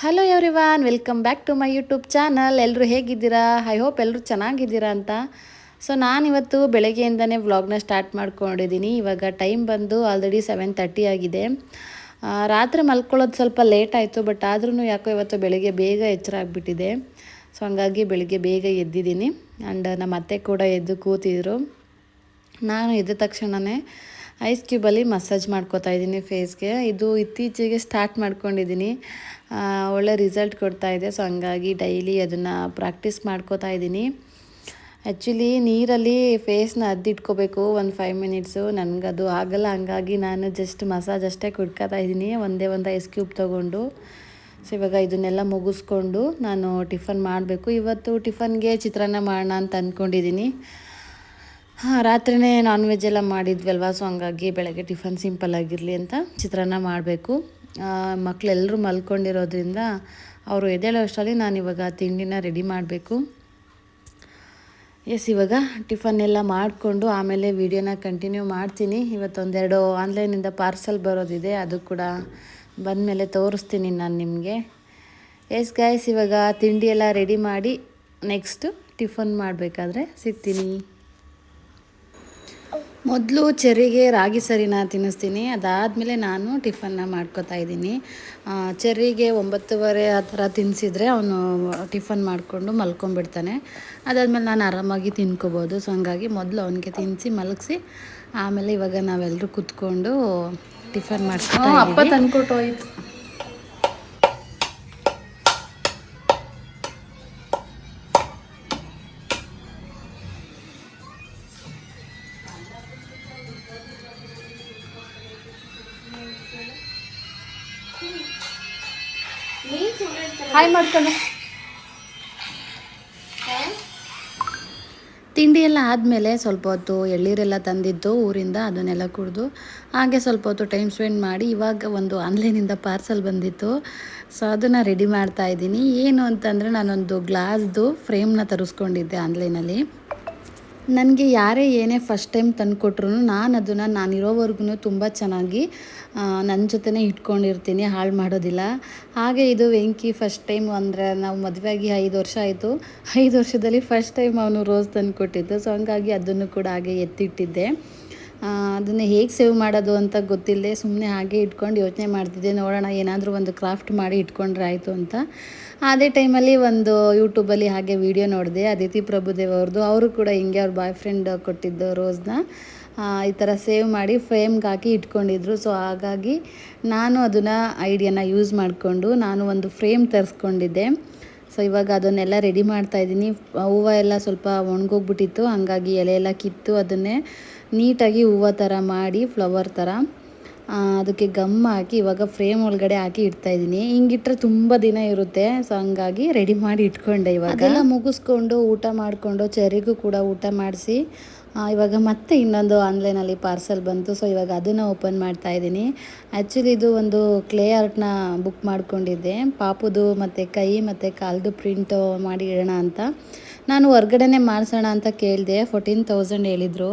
Hello everyone welcome back to my YouTube channel ಎಲ್ಲರೂ ಹೇಗಿದ್ದೀರಾ? I hope ಎಲ್ಲರೂ ಚೆನ್ನಾಗಿದ್ದೀರಾ ಅಂತ. ಸೊ ನಾನಿವತ್ತು ಬೆಳಗ್ಗೆಯಿಂದನೇ ವ್ಲಾಗ್ನ ಸ್ಟಾರ್ಟ್ ಮಾಡ್ಕೊಂಡಿದ್ದೀನಿ. ಇವಾಗ ಟೈಮ್ ಬಂದು ಆಲ್ರೆಡಿ ಸೆವೆನ್ ತರ್ಟಿ ಆಗಿದೆ. ರಾತ್ರಿ ಮಲ್ಕೊಳ್ಳೋದು ಸ್ವಲ್ಪ ಲೇಟ್ ಆಯಿತು ಬಟ್ ಆದ್ರೂ ಯಾಕೋ ಇವತ್ತು ಬೆಳಗ್ಗೆ ಬೇಗ ಎಚ್ಚರ ಆಗಿಬಿಟ್ಟಿದೆ. ಸೊ ಹಂಗಾಗಿ ಬೆಳಗ್ಗೆ ಬೇಗ ಎದ್ದಿದ್ದೀನಿ. ಆ್ಯಂಡ್ ನಮ್ಮ ಅತ್ತೆ ಕೂಡ ಎದ್ದು ಕೂತಿದ್ರು. ನಾನು ಎದ್ದ ತಕ್ಷಣವೇ ಐಸ್ ಕ್ಯೂಬಲ್ಲಿ ಮಸಾಜ್ ಮಾಡ್ಕೋತಾ ಇದ್ದೀನಿ ಫೇಸ್ಗೆ ಇದು ಇತ್ತೀಚೆಗೆ ಸ್ಟಾರ್ಟ್ ಮಾಡ್ಕೊಂಡಿದ್ದೀನಿ. ಒಳ್ಳೆ ರಿಸಲ್ಟ್ ಕೊಡ್ತಾ ಇದೆ. ಸೊ ಹಂಗಾಗಿ ಡೈಲಿ ಅದನ್ನು ಪ್ರಾಕ್ಟೀಸ್ ಮಾಡ್ಕೋತಾ ಇದ್ದೀನಿ. ಆ್ಯಕ್ಚುಲಿ ನೀರಲ್ಲಿ ಫೇಸ್ನ ಅದ್ದಿಟ್ಕೋಬೇಕು. ಒಂದು ಫೈವ್ ಮಿನಿಟ್ಸು ನನಗದು ಆಗಲ್ಲ. ಹಂಗಾಗಿ ನಾನು ಜಸ್ಟ್ ಮಸಾಜ್ ಅಷ್ಟೇ ಕುಡ್ಕೋತಾ ಇದ್ದೀನಿ. ಒಂದೇ ಒಂದು ಐಸ್ ಕ್ಯೂಬ್ ತೊಗೊಂಡು. ಸೊ ಇವಾಗ ಇದನ್ನೆಲ್ಲ ಮುಗಿಸ್ಕೊಂಡು ನಾನು ಟಿಫನ್ ಮಾಡಬೇಕು. ಇವತ್ತು ಟಿಫನ್ಗೆ ಚಿತ್ರಾನ್ನ ಮಾಡೋಣ ಅಂತ ಅಂದ್ಕೊಂಡಿದ್ದೀನಿ ಹಾಂ, ರಾತ್ರಿನೇ ನಾನ್ ವೆಜ್ ಎಲ್ಲ ಮಾಡಿದ್ವಲ್ವ? ಸೊ ಹಂಗಾಗಿ ಬೆಳಗ್ಗೆ ಟಿಫನ್ ಸಿಂಪಲ್ ಆಗಿರಲಿ ಅಂತ ಚಿತ್ರಾನ್ನ ಮಾಡಬೇಕು. ಮಕ್ಕಳೆಲ್ಲರೂ ಮಲ್ಕೊಂಡಿರೋದ್ರಿಂದ ಅವರು ಎದ್ದೇಳೋ ಅಷ್ಟರಲ್ಲಿ ನಾನು ಇವಾಗ ತಿಂಡಿನ ರೆಡಿ ಮಾಡಬೇಕು. ಎಸ್ ಇವಾಗ ಟಿಫನ್ ಎಲ್ಲ ಮಾಡಿಕೊಂಡು ಆಮೇಲೆ ವಿಡಿಯೋನ ಕಂಟಿನ್ಯೂ ಮಾಡ್ತೀನಿ. ಇವತ್ತೊಂದೆರಡು ಆನ್ಲೈನಿಂದ ಪಾರ್ಸಲ್ ಬರೋದಿದೆ, ಅದು ಕೂಡ ಬಂದಮೇಲೆ ತೋರಿಸ್ತೀನಿ ನಾನು ನಿಮಗೆ. ಎಸ್ ಗಾಯ್ಸ್ ಇವಾಗ ತಿಂಡಿ ಎಲ್ಲ ರೆಡಿ ಮಾಡಿ ನೆಕ್ಸ್ಟು ಟಿಫನ್ ಮಾಡಬೇಕಾದ್ರೆ ಸಿಗ್ತೀನಿ. ಮೊದಲು ಚೆರ್ರಿಗೆ ರಾಗಿ ಸರಿನ ತಿನ್ನಿಸ್ತೀನಿ. ಅದಾದಮೇಲೆ ನಾನು ಟಿಫನ್ನ ಮಾಡ್ಕೋತಾ ಇದ್ದೀನಿ. ಚೆರ್ರಿಗೆ ಒಂಬತ್ತುವರೆ ಆ ಥರ ತಿನ್ನಿಸಿದ್ರೆ ಅವನು ಟಿಫನ್ ಮಾಡಿಕೊಂಡು ಮಲ್ಕೊಂಡ್ಬಿಡ್ತಾನೆ. ಅದಾದಮೇಲೆ ನಾನು ಆರಾಮಾಗಿ ತಿನ್ಕೋಬೋದು. ಸೊ ಹಂಗಾಗಿ ಮೊದಲು ಅವನಿಗೆ ತಿನ್ನಿಸಿ ಮಲಗಿಸಿ ಆಮೇಲೆ ಇವಾಗ ನಾವೆಲ್ಲರೂ ಕೂತ್ಕೊಂಡು ಟಿಫನ್ ಮಾಡ್ಕೊಂಡು ಅಪ್ಪ ತಂದ್ಕೊಟ್ಟು ಹಾಯ್ ಮಾಡ್ಕೊಂಡು ತಿಂಡಿ ಎಲ್ಲ ಆದಮೇಲೆ ಸ್ವಲ್ಪ ಹೊತ್ತು ಎಳ್ಳೀರೆಲ್ಲ ತಂದಿದ್ದು ಊರಿಂದ ಅದನ್ನೆಲ್ಲ ಕುಡಿದು, ಹಾಗೆ ಸ್ವಲ್ಪ ಹೊತ್ತು ಟೈಮ್ ಸ್ಪೆಂಡ್ ಮಾಡಿ ಇವಾಗ ಒಂದು ಆನ್ಲೈನಿಂದ ಪಾರ್ಸಲ್ ಬಂದಿತ್ತು. ಸೊ ಅದನ್ನು ರೆಡಿ ಮಾಡ್ತಾ ಇದ್ದೀನಿ. ಏನು ಅಂತಂದರೆ ನಾನೊಂದು ಗ್ಲಾಸ್ದು ಫ್ರೇಮ್ನ ತರಿಸ್ಕೊಂಡಿದ್ದೆ ಆನ್ಲೈನಲ್ಲಿ. ನನಗೆ ಯಾರೇ ಏನೇ ಫಸ್ಟ್ ಟೈಮ್ ತಂದುಕೊಟ್ರು ನಾನು ಅದನ್ನು ನಾನಿರೋವರೆಗೂ ತುಂಬ ಚೆನ್ನಾಗಿ ನನ್ನ ಜೊತೆನೇ ಇಟ್ಕೊಂಡಿರ್ತೀನಿ, ಹಾಳು ಮಾಡೋದಿಲ್ಲ. ಹಾಗೆ ಇದು ವೆಂಕಿ ಫಸ್ಟ್ ಟೈಮ್ ಅಂದರೆ ನಾವು ಮದುವೆಯಾಗಿ ಐದು ವರ್ಷ ಆಯಿತು. ಐದು ವರ್ಷದಲ್ಲಿ ಫಸ್ಟ್ ಟೈಮ್ ಅವನು ರೋಸ್ ತಂದುಕೊಟ್ಟಿದ್ದು. ಸೊ ಹಂಗಾಗಿ ಅದನ್ನು ಕೂಡ ಹಾಗೆ ಎತ್ತಿಟ್ಟಿದ್ದೆ. ಅದನ್ನು ಹೇಗೆ ಸೇವ್ ಮಾಡೋದು ಅಂತ ಗೊತ್ತಿಲ್ಲದೆ ಸುಮ್ಮನೆ ಹಾಗೆ ಇಟ್ಕೊಂಡು ಯೋಚನೆ ಮಾಡ್ತಿದ್ದೆ. ನೋಡೋಣ ಏನಾದರೂ ಒಂದು ಕ್ರಾಫ್ಟ್ ಮಾಡಿ ಇಟ್ಕೊಂಡ್ರೆ ಆಯಿತು ಅಂತ. ಅದೇ ಟೈಮಲ್ಲಿ ಒಂದು ಯೂಟ್ಯೂಬಲ್ಲಿ ಹಾಗೆ ವಿಡಿಯೋ ನೋಡಿದೆ. ಅದಿತಿ ಪ್ರಭುದೇವ್ ಅವ್ರದ್ದು ಅವರು ಕೂಡ ಹಿಂಗೆ ಅವ್ರ ಬಾಯ್ ಫ್ರೆಂಡ್ ಕೊಟ್ಟಿದ್ದು ರೋಸ್ನ. ಈ ಥರ ಸೇವ್ ಮಾಡಿ ಫ್ರೇಮ್ಗೆ ಹಾಕಿ ಇಟ್ಕೊಂಡಿದ್ರು. ಸೊ, ಹಾಗಾಗಿ ನಾನು ಅದನ್ನು ಐಡಿಯಾನ ಯೂಸ್ ಮಾಡಿಕೊಂಡು ನಾನು ಒಂದು ಫ್ರೇಮ್ ತರಿಸ್ಕೊಂಡಿದ್ದೆ. ಸೊ, ಇವಾಗ ಅದನ್ನೆಲ್ಲ ರೆಡಿ ಮಾಡ್ತಾ ಇದ್ದೀನಿ. ಹೂವು ಎಲ್ಲ ಸ್ವಲ್ಪ ಒಣಗೋಗ್ಬಿಟ್ಟಿತ್ತು. ಹಂಗಾಗಿ ಎಲೆ ಎಲ್ಲ ಕಿತ್ತು ಅದನ್ನೇ ನೀಟಾಗಿ ಹೂವು ಥರ ಮಾಡಿ, ಫ್ಲವರ್ ಥರ ಅದಕ್ಕೆ ಗಮ್ ಹಾಕಿ ಇವಾಗ ಫ್ರೇಮ್ ಒಳಗಡೆ ಹಾಕಿ ಇಡ್ತಾ ಇದ್ದೀನಿ. ಹಿಂಗಿಟ್ರೆ ತುಂಬ ದಿನ ಇರುತ್ತೆ. ಸೊ ಹಂಗಾಗಿ ರೆಡಿ ಮಾಡಿ ಇಟ್ಕೊಂಡೆ ಇವಾಗ. ಅದೆಲ್ಲ ಮುಗಿಸ್ಕೊಂಡು ಊಟ ಮಾಡಿಕೊಂಡು ಚೆರಿಗೂ ಕೂಡ ಊಟ ಮಾಡಿಸಿ ಇವಾಗ ಮತ್ತೆ ಇನ್ನೊಂದು ಆನ್ಲೈನಲ್ಲಿ ಪಾರ್ಸಲ್ ಬಂತು. ಸೊ ಇವಾಗ ಅದನ್ನು ಓಪನ್ ಮಾಡ್ತಾ ಇದ್ದೀನಿ. ಆ್ಯಕ್ಚುಲಿ ಇದು ಒಂದು ಕ್ಲೇ ಆರ್ಟ್ನ ಬುಕ್ ಮಾಡ್ಕೊಂಡಿದ್ದೆ. ಪಾಪುದು ಮತ್ತು ಕೈ ಮತ್ತು ಕಾಲ್ದು ಪ್ರಿಂಟ್ ಮಾಡಿ ಇಡೋಣ ಅಂತ. ನಾನು ಹೊರ್ಗಡೆನೆ ಮಾಡಿಸೋಣ ಅಂತ ಕೇಳಿದೆ. ಫೋರ್ಟೀನ್ ತೌಸಂಡ್ ಹೇಳಿದರು.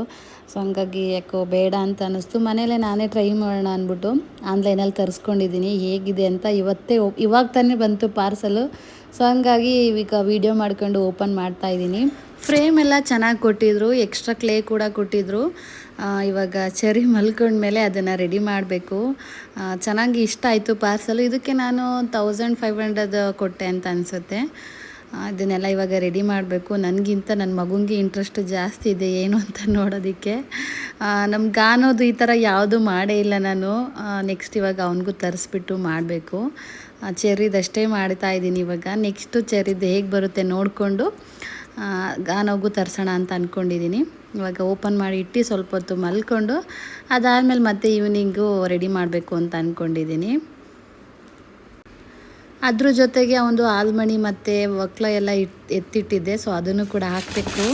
ಸೊ ಹಂಗಾಗಿ ಯಾಕೋ ಬೇಡ ಅಂತ ಅನ್ನಿಸ್ತು. ಮನೇಲೆ ನಾನೇ ಟ್ರೈ ಮಾಡೋಣ ಅಂದ್ಬಿಟ್ಟು ಆನ್ಲೈನಲ್ಲಿ ತರಿಸ್ಕೊಂಡಿದ್ದೀನಿ. ಹೇಗಿದೆ ಅಂತ ಇವತ್ತೇ ಇವಾಗ ತಾನೇ ಬಂತು ಪಾರ್ಸಲು ಸೊ ಹಂಗಾಗಿ ಈಗ ವೀಡಿಯೋ ಮಾಡ್ಕೊಂಡು ಓಪನ್ ಮಾಡ್ತಾ ಇದ್ದೀನಿ. ಫ್ರೇಮ್ ಎಲ್ಲ ಚೆನ್ನಾಗಿ ಕೊಟ್ಟಿದ್ರು ಎಕ್ಸ್ಟ್ರಾ ಕ್ಲೇ ಕೂಡ ಕೊಟ್ಟಿದ್ರು. ಇವಾಗ ಚೆರಿ ಮಲ್ಕೊಂಡ್ಮೇಲೆ ಅದನ್ನು ರೆಡಿ ಮಾಡಬೇಕು. ಚೆನ್ನಾಗಿ ಇಷ್ಟ ಆಯಿತು ಪಾರ್ಸಲು ಇದಕ್ಕೆ ನಾನು ತೌಸಂಡ್ ಫೈವ್ ಹಂಡ್ರೆಡ್ ಕೊಟ್ಟೆ ಅಂತ ಅನಿಸುತ್ತೆ. ಇದನ್ನೆಲ್ಲ ಇವಾಗ ರೆಡಿ ಮಾಡಬೇಕು. ನನಗಿಂತ ನನ್ನ ಮಗುಂಗೆ ಇಂಟ್ರೆಸ್ಟ್ ಜಾಸ್ತಿ ಇದೆ, ಏನು ಅಂತ ನೋಡೋದಕ್ಕೆ. ನಮ್ಮ ಗಾನೋದು ಈ ಥರ ಯಾವುದು ಮಾಡೇ ಇಲ್ಲ ನಾನು. ನೆಕ್ಸ್ಟ್ ಇವಾಗ ಅವನಿಗೂ ತರಿಸ್ಬಿಟ್ಟು ಮಾಡಬೇಕು. ಚೆರಿದಷ್ಟೇ ಮಾಡ್ತಾ ಇದ್ದೀನಿ ಇವಾಗ. ನೆಕ್ಸ್ಟು ಚೆರಿದು ಹೇಗೆ ಬರುತ್ತೆ ನೋಡಿಕೊಂಡು ಗಾನೋಗೂ ತರಿಸೋಣ ಅಂತ ಅಂದ್ಕೊಂಡಿದ್ದೀನಿ ಇವಾಗ ಓಪನ್ ಮಾಡಿ ಇಟ್ಟು ಸ್ವಲ್ಪ ಹೊತ್ತು ಮಲ್ಕೊಂಡು ಅದಾದಮೇಲೆ ಮತ್ತೆ ಈವ್ನಿಂಗು ರೆಡಿ ಮಾಡಬೇಕು ಅಂತ ಅಂದ್ಕೊಂಡಿದ್ದೀನಿ ಅದ್ರ ಜೊತೆಗೆ ಒಂದು ಆಲ್ಮಣಿ ಮತ್ತು ಒಕ್ಲ ಎಲ್ಲ ಇಟ್ ಎತ್ತಿಟ್ಟಿದ್ದೆ ಸೊ ಅದನ್ನು ಕೂಡ ಹಾಕಬೇಕು.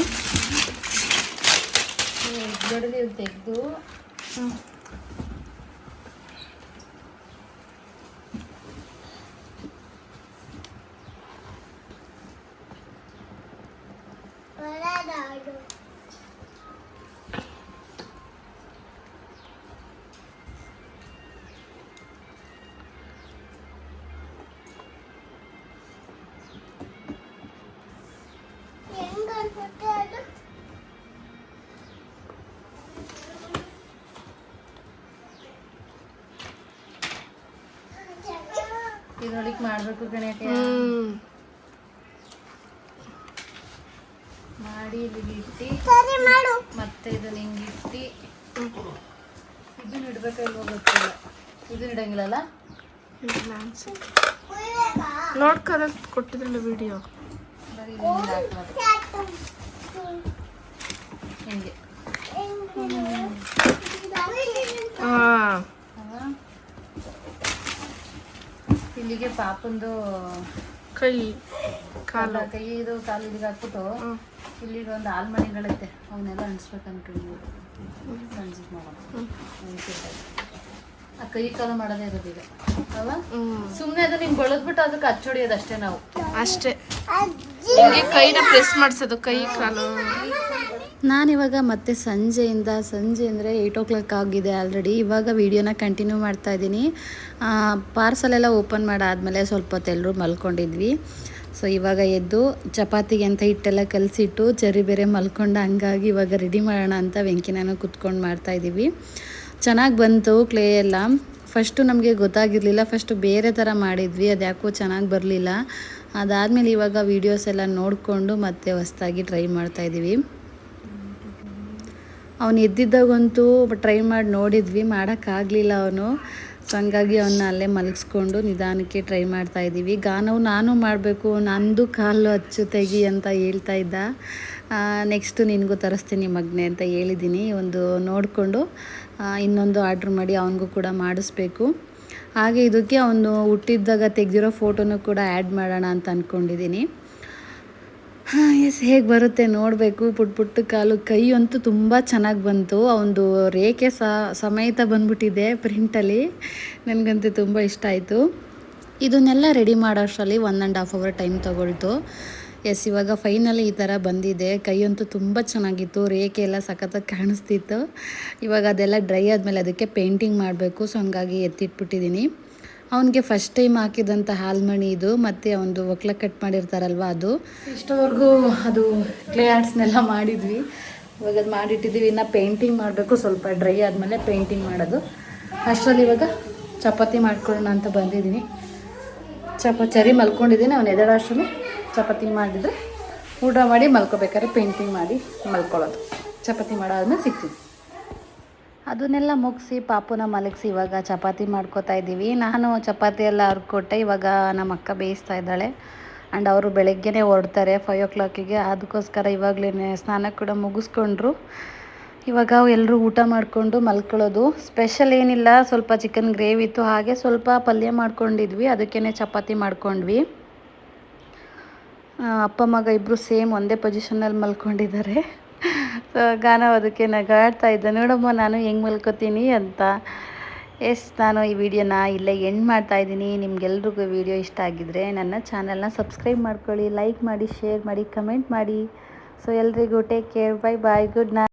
ದೊಡ್ಡದು ಇದು ನೋಡಿಕ್ ಮಾಡ್ಬೇಕು ಕಣಕ್ಕೆ ಮಾಡಿ ಇಲ್ಲಿಗೆ ಇಟ್ಟು ಮತ್ತೆ ಇದು ಹಿಂಗೆ ಇಟ್ಟು ಇದನ್ನ ಇಡ್ಬೇಕಲ್ವ ಗೊತ್ತಿಲ್ಲ. ಇದನ್ನ ಇಡಂಗಿಲ್ಲಲ್ಲ? ನೋಡ್ಕದ ಕೊಟ್ಟಿದ್ರಲ್ಲ ವಿಡಿಯೋ ಬರೀ ಇದನ್ನ ಹಾಕೋದು ಹಿಂಗೆ? ಇಲ್ಲಿಗೆ ಪಾಪಂದು ಕೈ ಕಾಲು. ಕೈ ಇದು ಕಾಲು ಇದಕ್ಕೆ ಹಾಕ್ಬಿಟ್ಟು ಹ್ಮ್. ಇಲ್ಲಿಗೆ ಒಂದು ಆಲ್ಮಣಿಗಳೈತೆ ಅವನ್ನೆಲ್ಲ ಅಣಿಸ್ಬೇಕು ಅನ್ಕೊಂಡು ಮಾಡೋಣ ಆ ಕೈ ಕಾಲು ಮಾಡೋದೇ ಇರೋದಿಲ್ಲ ಹ್ಮ್. ಸುಮ್ಮನೆ ಅದು ನಿಮ್ಗೆ ಬೆಳೆದ್ಬಿಟ್ಟು ಅದಕ್ಕೆ ಹಚ್ಚೊಡಿಯೋದು ಅಷ್ಟೇ ನಾವು. ಅಷ್ಟೇ. ಹಿಂಗೆ ಕೈನ ಪ್ರೆಸ್ ಮಾಡಿಸೋದು ಕೈ ಕಾಲು. ನಾನಿವಾಗ ಮತ್ತೆ ಸಂಜೆಯಿಂದ ಸಂಜೆ ಅಂದರೆ ಏಯ್ಟ್ ಓ ಕ್ಲಾಕ್ ಆಗಿದೆ ಆಲ್ರೆಡಿ ಇವಾಗ ವೀಡಿಯೋನ ಕಂಟಿನ್ಯೂ ಮಾಡ್ತಾ ಇದ್ದೀನಿ. ಪಾರ್ಸಲ್ ಎಲ್ಲ ಓಪನ್ ಮಾಡಾದಮೇಲೆ ಸ್ವಲ್ಪ ಹೊತ್ತು ಎಲ್ಲರೂ ಮಲ್ಕೊಂಡಿದ್ವಿ. ಸೊ ಇವಾಗ ಎದ್ದು ಚಪಾತಿಗೆ ಅಂತ ಹಿಟ್ಟೆಲ್ಲ ಕಲಸಿಟ್ಟು ಚರಿ ಬೇರೆ ಮಲ್ಕೊಂಡು ಹಂಗಾಗಿ ಇವಾಗ ರೆಡಿ ಮಾಡೋಣ ಅಂತ ವೆಂಕಿನಾನು ಕುತ್ಕೊಂಡು ಮಾಡ್ತಾಯಿದ್ದೀವಿ ಚೆನ್ನಾಗಿ ಬಂತು ಕ್ಲೇ ಎಲ್ಲ. ಫಸ್ಟು ನಮಗೆ ಗೊತ್ತಾಗಿರಲಿಲ್ಲ. ಫಸ್ಟು ಬೇರೆ ಥರ ಮಾಡಿದ್ವಿ. ಅದು ಯಾಕೋ ಚೆನ್ನಾಗಿ ಬರಲಿಲ್ಲ. ಅದಾದಮೇಲೆ ಇವಾಗ ವೀಡಿಯೋಸ್ ಎಲ್ಲ ನೋಡಿಕೊಂಡು ಮತ್ತೆ ಹೊಸ್ದಾಗಿ ಟ್ರೈ ಮಾಡ್ತಾಯಿದ್ದೀವಿ ಅವನು ಎದ್ದಿದ್ದಾಗಂತೂ ಟ್ರೈ ಮಾಡಿ ನೋಡಿದ್ವಿ. ಮಾಡೋಕ್ಕಾಗಲಿಲ್ಲ ಅವನು. ಹಂಗಾಗಿ ಅವನ್ನ ಅಲ್ಲೇ ಮಲಗಿಸ್ಕೊಂಡು ನಿಧಾನಕ್ಕೆ ಟ್ರೈ ಮಾಡ್ತಾ ಇದ್ದೀವಿ. ಗಾನವು ನಾನು ಮಾಡಬೇಕು, ನಂದು ಕಾಲು ಹಚ್ಚು ತೆಗಿ ಅಂತ ಹೇಳ್ತಾ ಇದ್ದ. ನೆಕ್ಸ್ಟು ನಿನಗೂ ತರಿಸ್ತೀನಿ ಮಗ್ನೆ ಅಂತ ಹೇಳಿದ್ದೀನಿ. ಒಂದು ನೋಡಿಕೊಂಡು ಇನ್ನೊಂದು ಆರ್ಡ್ರ್ ಮಾಡಿ ಅವನಿಗೂ ಕೂಡ ಮಾಡಿಸ್ಬೇಕು. ಹಾಗೆ ಇದಕ್ಕೆ ಅವನು ಹುಟ್ಟಿದ್ದಾಗ ತೆಗೆದಿರೋ ಫೋಟೋನು ಕೂಡ ಆ್ಯಡ್ ಮಾಡೋಣ ಅಂತ ಅಂದ್ಕೊಂಡಿದ್ದೀನಿ ಹಾಂ ಎಸ್ ಹೇಗೆ ಬರುತ್ತೆ ನೋಡಬೇಕು. ಪುಟ್ ಪುಟ್ಟ ಕಾಲು, ಕೈ ಅಂತೂ ತುಂಬ ಚೆನ್ನಾಗಿ ಬಂತು. ಅವನದು ರೇಖೆ ಸಮೇತ ಬಂದ್ಬಿಟ್ಟಿದೆ ಪ್ರಿಂಟಲ್ಲಿ ನನಗಂತೂ ತುಂಬ ಇಷ್ಟ ಆಯಿತು. ಇದನ್ನೆಲ್ಲ ready ಮಾಡೋಷ್ಟರಲ್ಲಿ one and half hour time ತೊಗೊಳ್ತು. Yes ಇವಾಗ ಫೈನಲಿ ಈ ಥರ ಬಂದಿದೆ. ಕೈ ಅಂತೂ ತುಂಬ ಚೆನ್ನಾಗಿತ್ತು. ರೇಖೆ ಎಲ್ಲ ಸಖತ್ತಾಗಿ ಕಾಣಿಸ್ತಿತ್ತು. ಇವಾಗ ಅದೆಲ್ಲ ಡ್ರೈ ಆದಮೇಲೆ ಅದಕ್ಕೆ ಪೇಂಟಿಂಗ್ ಮಾಡಬೇಕು. ಸೊ ಹಂಗಾಗಿ ಎತ್ತಿಟ್ಬಿಟ್ಟಿದ್ದೀನಿ ಅವನಿಗೆ ಫಸ್ಟ್ ಟೈಮ್ ಹಾಕಿದಂಥ ಹಾಲ್ಮಣಿ ಇದು, ಮತ್ತು ಒಂದು ಒಕ್ಲ ಕಟ್ ಮಾಡಿರ್ತಾರಲ್ವ ಅದು. ಇಷ್ಟವರೆಗೂ ಅದು ಕ್ಲೇ ಆರ್ಟ್ಸ್ನೆಲ್ಲ ಮಾಡಿದ್ವಿ. ಇವಾಗ ಅದು ಮಾಡಿಟ್ಟಿದ್ದೀವಿ. ಇನ್ನು ಪೇಂಟಿಂಗ್ ಮಾಡಬೇಕು, ಸ್ವಲ್ಪ ಡ್ರೈ ಆದಮೇಲೆ ಪೇಂಟಿಂಗ್ ಮಾಡೋದು. ಅಷ್ಟರಲ್ಲಿ ಇವಾಗ ಚಪಾತಿ ಮಾಡ್ಕೊಳ್ಳೋಣ ಅಂತ ಬಂದಿದ್ದೀನಿ. ಚಪ ಚರಿ ಮಲ್ಕೊಂಡಿದ್ದೀನಿ. ಅವನು ಎದಳ ಅಷ್ಟರಲ್ಲಿ ಚಪಾತಿ ಮಾಡಿದರೆ ಊಟ ಮಾಡಿ ಮಲ್ಕೋಬೇಕಾದ್ರೆ ಪೇಂಟಿಂಗ್ ಮಾಡಿ ಮಲ್ಕೊಳ್ಳೋದು. ಚಪಾತಿ ಮಾಡೋದನ್ನ ಸಿಗ್ತೀನಿ. ಅದನ್ನೆಲ್ಲ ಮುಗಿಸಿ ಪಾಪುನ ಮಲಗಿಸಿ ಇವಾಗ ಚಪಾತಿ ಮಾಡ್ಕೋತಾ ಇದ್ದೀವಿ. ನಾನು ಚಪಾತಿ ಎಲ್ಲ ಹರ್ಕೊಟ್ಟೆ ಇವಾಗ ನಮ್ಮ ಅಕ್ಕ ಬೇಯಿಸ್ತಾ ಇದ್ದಾಳೆ. ಆ್ಯಂಡ್ ಅವರು ಬೆಳಗ್ಗೆನೇ ಹೊರಡ್ತಾರೆ ಫೈವ್ ಓ ಕ್ಲಾಕಿಗೆ ಅದಕ್ಕೋಸ್ಕರ ಇವಾಗಲೇ ಸ್ನಾನ ಕೂಡ ಮುಗಿಸ್ಕೊಂಡ್ರು. ಇವಾಗ ಎಲ್ಲರೂ ಊಟ ಮಾಡಿಕೊಂಡು ಮಲ್ಕೊಳ್ಳೋದು. ಸ್ಪೆಷಲ್ ಏನಿಲ್ಲ. ಸ್ವಲ್ಪ ಚಿಕನ್ ಗ್ರೇವಿ ಇತ್ತು. ಹಾಗೆ ಸ್ವಲ್ಪ ಪಲ್ಯ ಮಾಡ್ಕೊಂಡಿದ್ವಿ. ಅದಕ್ಕೇ ಚಪಾತಿ ಮಾಡ್ಕೊಂಡ್ವಿ. ಅಪ್ಪ, ಮಗ ಇಬ್ಬರು ಸೇಮ್ ಒಂದೇ ಪೊಸಿಷನಲ್ಲಿ ಮಲ್ಕೊಂಡಿದ್ದಾರೆ. ಸೊ ಗಾನ ಅದಕ್ಕೆ ನಗಾಡ್ತಾ ಇದ್ದ. ನೋಡಮ್ಮ, ನಾನು ಹೆಂಗೆ ಮಲ್ಕೋತೀನಿ ಅಂತ. ಎಸ್, ನಾನು ಈ ವಿಡಿಯೋನ ಇಲ್ಲೇ ಎಂಡ್ ಮಾಡ್ತಾ ಇದ್ದೀನಿ. ನಿಮ್ಗೆಲ್ರಿಗೂ ವಿಡಿಯೋ ಇಷ್ಟ ಆಗಿದ್ರೆ ನನ್ನ ಚಾನಲ್ನ ಸಬ್ಸ್ಕ್ರೈಬ್ ಮಾಡ್ಕೊಳ್ಳಿ ಲೈಕ್ ಮಾಡಿ ಶೇರ್ ಮಾಡಿ ಕಮೆಂಟ್ ಮಾಡಿ. ಸೊ ಎಲ್ರಿಗೂ take care bye bye good night